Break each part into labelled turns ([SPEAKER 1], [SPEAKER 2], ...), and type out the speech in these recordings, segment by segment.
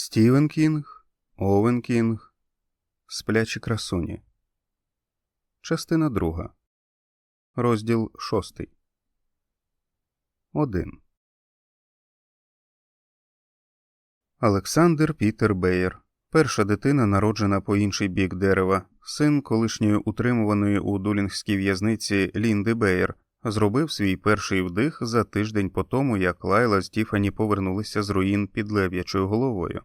[SPEAKER 1] Стівен Кінг, Овен Кінг, Сплячі красуні. Частина друга. Розділ шостий. Один. Олександр Пітер Беєр. Перша дитина, народжена по інший бік дерева, син колишньої утримуваної у дулінгській в'язниці Лінди Беєр, зробив свій перший вдих за тиждень по тому, як Лайла з Тіфані повернулися з руїн під лев'ячою головою.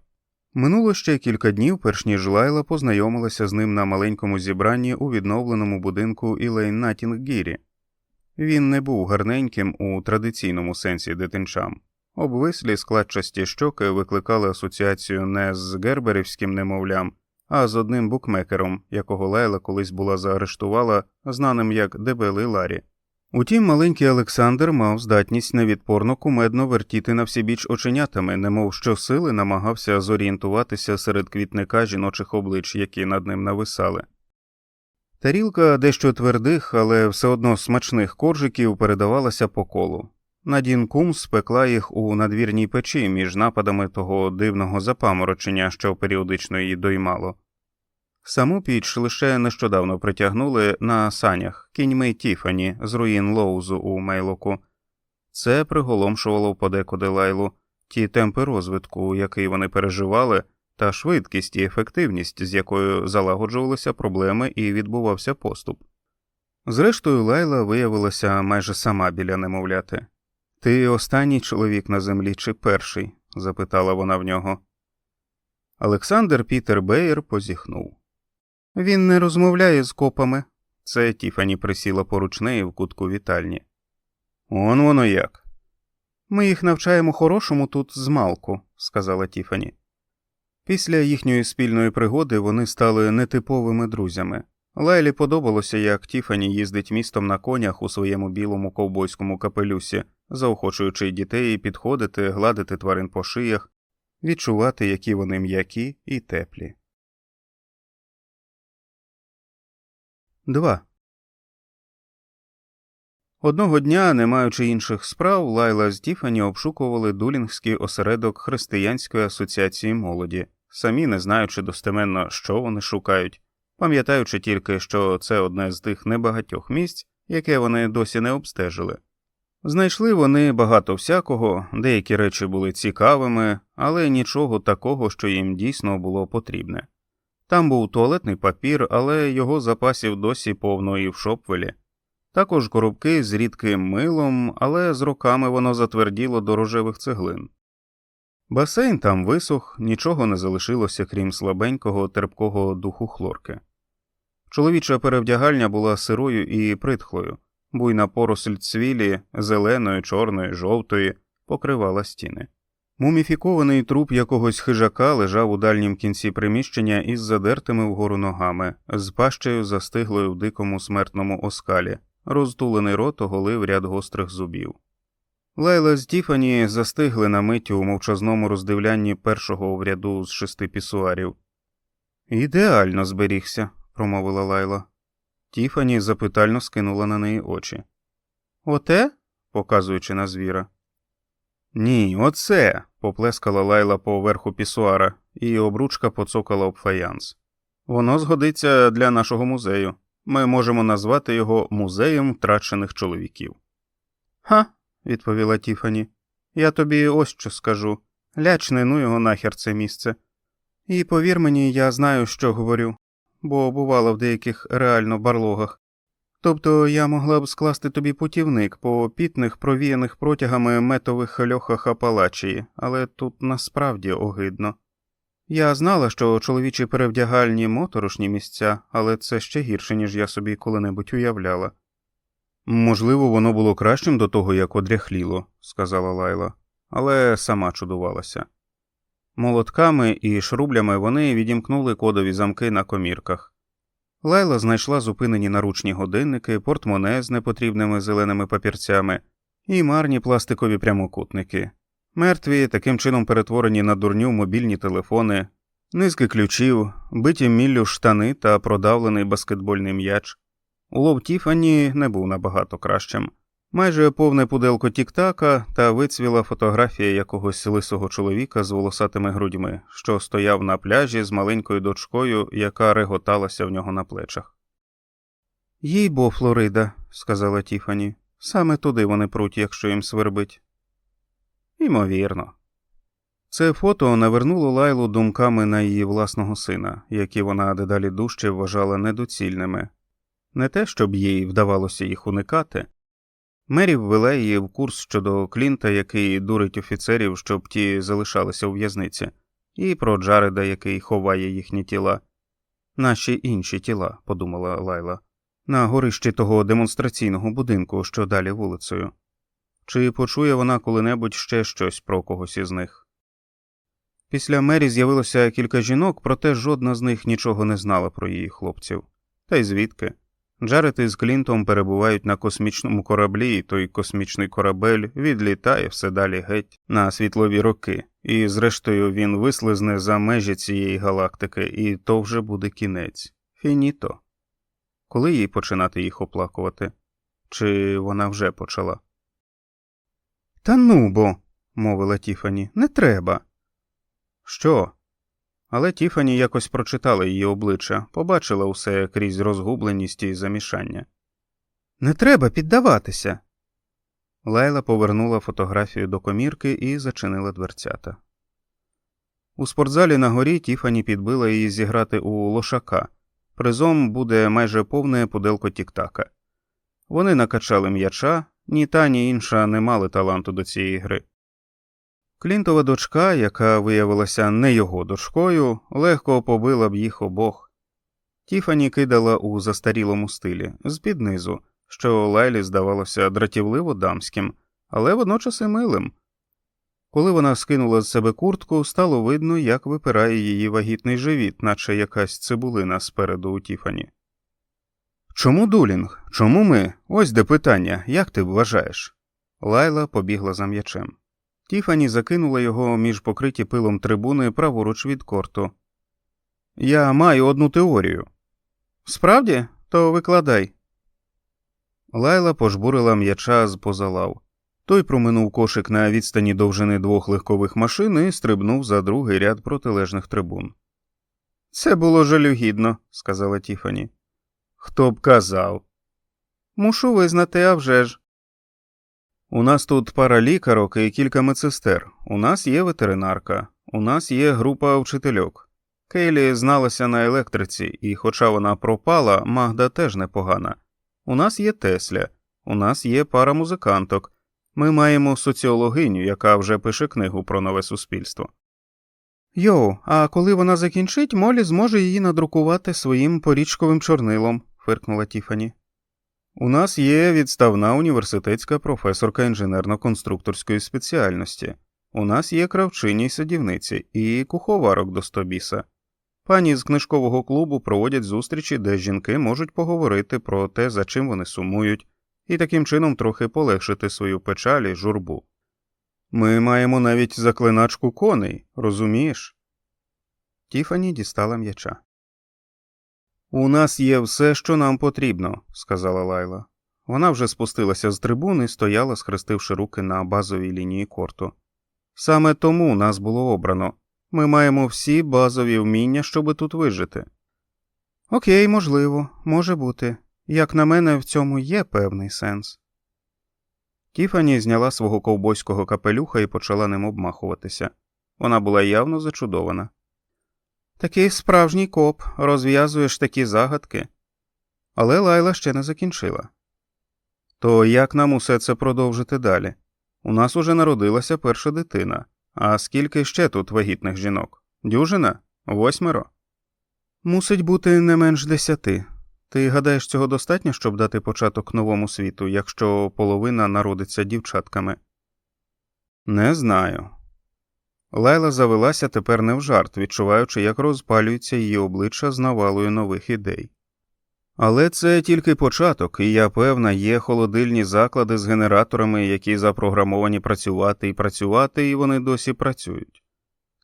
[SPEAKER 1] Минуло ще кілька днів, перш ніж Лайла познайомилася з ним на маленькому зібранні у відновленому будинку Ілейн Натінггірі. Він не був гарненьким у традиційному сенсі дитинчам. Обвислі складчасті щоки викликали асоціацію не з герберівським немовлям, а з одним букмекером, якого Лайла колись була заарештувала, знаним як Дебелий Ларі. Утім, маленький Олександр мав здатність невідпорно кумедно вертіти на всібіч оченятами, немов щосили намагався зорієнтуватися серед квітника жіночих облич, які над ним нависали. Тарілка дещо твердих, але все одно смачних коржиків передавалася по колу. Надін Кум спекла їх у надвірній печі між нападами того дивного запаморочення, що періодично її доймало. Саму піч лише нещодавно притягнули на санях кіньми Тіфані з руїн Лоузу у Мейлоку. Це приголомшувало подекуди лайлу ті темпи розвитку, який вони переживали, та швидкість і ефективність, з якою залагоджувалися проблеми і відбувався поступ. Зрештою, лайла виявилася майже сама біля немовляти. Ти останній чоловік на землі чи перший? запитала вона в нього. Олександр Пітер Беєр позіхнув. Він не розмовляє з копами. Це Тіфані присіла поруч неї в кутку вітальні. Он воно як. Ми їх навчаємо хорошому тут змалку, сказала Тіфані. Після їхньої спільної пригоди вони стали нетиповими друзями. Лайлі подобалося, як Тіфані їздить містом на конях у своєму білому ковбойському капелюсі, заохочуючи дітей підходити, гладити тварин по шиях, відчувати, які вони м'які і теплі. 2. Одного дня, не маючи інших справ, Лайла з Тіфані обшукували дулінгський осередок Християнської асоціації молоді, самі не знаючи достеменно, що вони шукають, пам'ятаючи тільки, що це одне з тих небагатьох місць, яке вони досі не обстежили. Знайшли вони багато всякого, деякі речі були цікавими, але нічого такого, що їм дійсно було потрібне. Там був туалетний папір, але його запасів досі повно і в шопвелі. Також коробки з рідким милом, але з роками воно затверділо до рожевих цеглин. Басейн там висох, нічого не залишилося, крім слабенького терпкого духу хлорки. Чоловіча перевдягальня була сирою і притхлою, буйна поросль цвілі, зеленої, чорної, жовтої, покривала стіни. Муміфікований труп якогось хижака лежав у дальнім кінці приміщення із задертими вгору ногами, з пащею застиглою в дикому смертному оскалі, розтулений рот оголив ряд гострих зубів. Лайла з Тіфані застигли на мить у мовчазному роздивлянні першого в ряду з шести пісуарів. Ідеально зберігся, промовила Лайла. Тіфані запитально скинула на неї очі. Оте? показуючи на звіра. Ні, оце. поплескала лайла по верху пісуара, і обручка поцокала об фаянс. Воно згодиться для нашого музею. Ми можемо назвати його музеєм втрачених чоловіків. Ха, відповіла Тіфані. Я тобі ось що скажу. Лячне ну його нахер це місце. І повір мені, я знаю, що говорю, бо бувала в деяких реально барлогах. Тобто я могла б скласти тобі путівник по пітних, провіяних протягами метових льохах Апалачії, але тут насправді огидно. Я знала, що чоловічі перевдягальні моторошні місця, але це ще гірше, ніж я собі коли-небудь уявляла. Можливо, воно було кращим до того, як одряхліло, сказала Лайла, але сама чудувалася. Молотками і шрублями вони відімкнули кодові замки на комірках. Лайла знайшла зупинені наручні годинники, портмоне з непотрібними зеленими папірцями і марні пластикові прямокутники, мертві, таким чином перетворені на дурню мобільні телефони, низки ключів, биті міллю штани та продавлений баскетбольний м'яч. Улов Тіфані не був набагато кращим. Майже повне пуделко тіктака та вицвіла фотографія якогось лисого чоловіка з волосатими грудьми, що стояв на пляжі з маленькою дочкою, яка реготалася в нього на плечах. Їй бо, Флорида, сказала Тіфані, саме туди вони пруть, якщо їм свербить. Імовірно. Це фото навернуло Лайлу думками на її власного сина, які вона дедалі дужче вважала недоцільними. Не те, щоб їй вдавалося їх уникати. Мері ввела її в курс щодо Клінта, який дурить офіцерів, щоб ті залишалися у в'язниці, і про Джареда, який ховає їхні тіла. Наші інші тіла, подумала Лайла, на горищі того демонстраційного будинку, що далі вулицею. Чи почує вона коли-небудь ще щось про когось із них? Після Мері з'явилося кілька жінок, проте жодна з них нічого не знала про її хлопців. Та й звідки? Джаред із Клінтом перебувають на космічному кораблі, і той космічний корабель відлітає все далі геть на світлові роки, і зрештою він вислизне за межі цієї галактики, і то вже буде кінець. Фініто. Коли їй починати їх оплакувати? Чи вона вже почала? Та ну бо, мовила Тіфані, не треба. Що? Але Тіфані якось прочитала її обличчя, побачила усе крізь розгубленість і замішання. Не треба піддаватися. Лайла повернула фотографію до комірки і зачинила дверцята. У спортзалі на горі Тіфані підбила її зіграти у лошака. Призом буде майже повне пуделко тіктака. Вони накачали м'яча, ні та, ні інша не мали таланту до цієї гри. Клінтова дочка, яка виявилася не його дочкою, легко побила б їх обох. Тіфані кидала у застарілому стилі, з під низу, що Лайлі здавалося дратівливо дамським, але водночас і милим. Коли вона скинула з себе куртку, стало видно, як випирає її вагітний живіт, наче якась цибулина спереду у Тіфані. Чому дулінг? Чому ми? Ось де питання, як ти вважаєш? Лайла побігла за м'ячем. Тіфані закинула його між покриті пилом трибуни праворуч від корту. Я маю одну теорію. Справді, то викладай. Лайла пожбурила м'яча з поза лав. Той проминув кошик на відстані довжини двох легкових машин і стрибнув за другий ряд протилежних трибун. Це було жалюгідно, сказала Тіфані. Хто б казав? Мушу визнати, а вже ж. У нас тут пара лікарок і кілька медсестер. У нас є ветеринарка, у нас є група вчительок. Кейлі зналася на електриці, і, хоча вона пропала, Магда теж непогана. У нас є Тесля, у нас є пара музиканток. Ми маємо соціологиню, яка вже пише книгу про нове суспільство. Йоу, а коли вона закінчить, Молі зможе її надрукувати своїм порічковим чорнилом, фиркнула Тіфані. У нас є відставна університетська професорка інженерно-конструкторської спеціальності. У нас є кравчині й садівниці і куховарок до стобіса. Пані з книжкового клубу проводять зустрічі, де жінки можуть поговорити про те, за чим вони сумують, і таким чином трохи полегшити свою печаль і журбу. Ми маємо навіть заклиначку коней, розумієш? Тіфані дістала м'яча. У нас є все, що нам потрібно, сказала Лайла. Вона вже спустилася з трибуни і стояла, схрестивши руки на базовій лінії корту. Саме тому нас було обрано. Ми маємо всі базові вміння, щоби тут вижити. Окей, можливо, може бути. Як на мене, в цьому є певний сенс. Тіфані зняла свого ковбойського капелюха і почала ним обмахуватися. Вона була явно зачудована. Такий справжній коп, розв'язуєш такі загадки. Але Лайла ще не закінчила. То як нам усе це продовжити далі? У нас уже народилася перша дитина. А скільки ще тут вагітних жінок? Дюжина? Восьмеро? Мусить бути не менш десяти. Ти гадаєш, цього достатньо, щоб дати початок новому світу, якщо половина народиться дівчатками? Не знаю. Лайла завелася тепер не в жарт, відчуваючи, як розпалюється її обличчя з навалою нових ідей. Але це тільки початок, і я певна, є холодильні заклади з генераторами, які запрограмовані працювати і працювати, і вони досі працюють.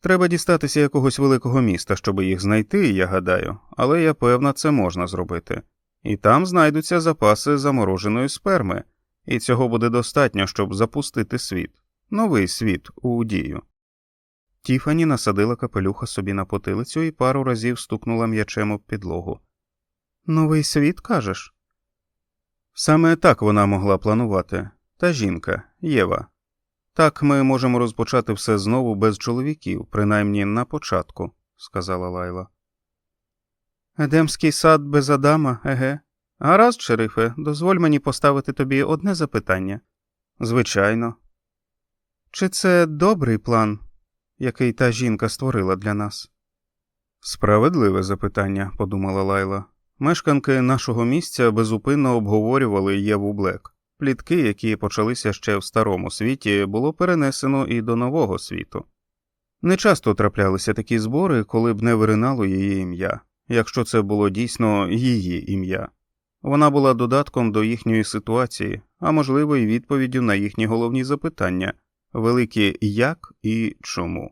[SPEAKER 1] Треба дістатися якогось великого міста, щоб їх знайти, я гадаю, але я певна, це можна зробити. І там знайдуться запаси замороженої сперми, і цього буде достатньо, щоб запустити світ, новий світ у дію. Тіфані насадила капелюха собі на потилицю і пару разів стукнула м'ячем об підлогу. Новий світ, кажеш? Саме так вона могла планувати. Та жінка, Єва. Так ми можемо розпочати все знову без чоловіків, принаймні на початку, сказала Лайла. Едемський сад без Адама, еге. Гаразд, шерифе, дозволь мені поставити тобі одне запитання. Звичайно. Чи це добрий план, який та жінка створила для нас? Справедливе запитання, подумала Лайла. Мешканки нашого місця безупинно обговорювали Єву Блек. Плітки, які почалися ще в старому світі, було перенесено і до нового світу. Нечасто траплялися такі збори, коли б не виринало її ім'я, якщо це було дійсно її ім'я. Вона була додатком до їхньої ситуації, а можливо, і відповіддю на їхні головні запитання великі як і чому.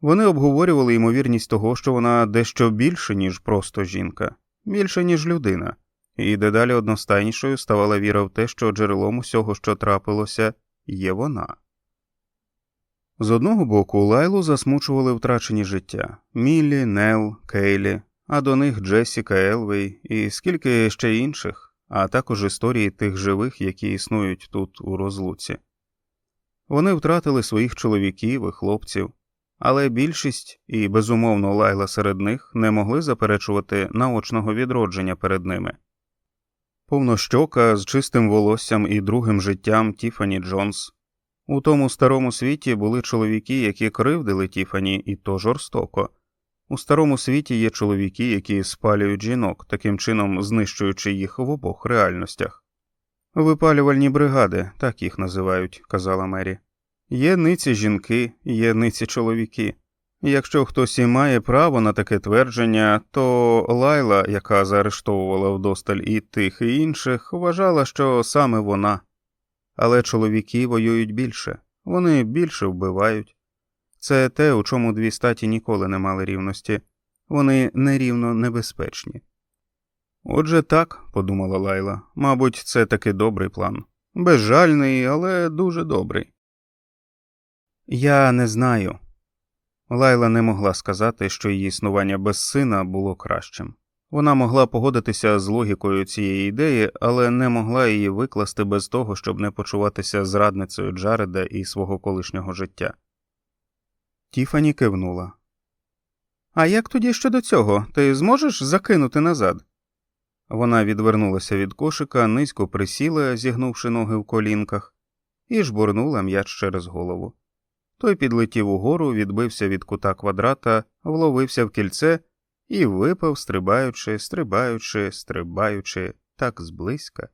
[SPEAKER 1] Вони обговорювали ймовірність того, що вона дещо більше, ніж просто жінка, більше, ніж людина, і дедалі одностайнішою ставала віра в те, що джерелом усього, що трапилося, є вона. З одного боку, Лайлу засмучували втрачені життя Міллі, Нел, Кейлі, а до них Джесіка Елвей і скільки ще інших, а також історії тих живих, які існують тут у розлуці. Вони втратили своїх чоловіків і хлопців, але більшість і, безумовно, лайла серед них не могли заперечувати наочного відродження перед ними. Повнощока з чистим волоссям і другим життям Тіфані Джонс. У тому старому світі були чоловіки, які кривдили Тіфані, і то жорстоко. У старому світі є чоловіки, які спалюють жінок, таким чином знищуючи їх в обох реальностях. Випалювальні бригади, так їх називають, казала Мері. Є ниці жінки, є ниці чоловіки. Якщо хтось і має право на таке твердження, то Лайла, яка заарештовувала вдосталь і тих, і інших, вважала, що саме вона. Але чоловіки воюють більше, вони більше вбивають. Це те, у чому дві статі ніколи не мали рівності, вони нерівно небезпечні. Отже, так, подумала Лайла, мабуть, це таки добрий план. Безжальний, але дуже добрий. Я не знаю. Лайла не могла сказати, що її існування без сина було кращим. Вона могла погодитися з логікою цієї ідеї, але не могла її викласти без того, щоб не почуватися зрадницею Джареда і свого колишнього життя. Тіфані кивнула. А як тоді щодо цього? Ти зможеш закинути назад? Вона відвернулася від кошика, низько присіла, зігнувши ноги в колінках, і жбурнула м'яч через голову. Той підлетів угору, відбився від кута квадрата, вловився в кільце і випав, стрибаючи, стрибаючи, стрибаючи так зблизька.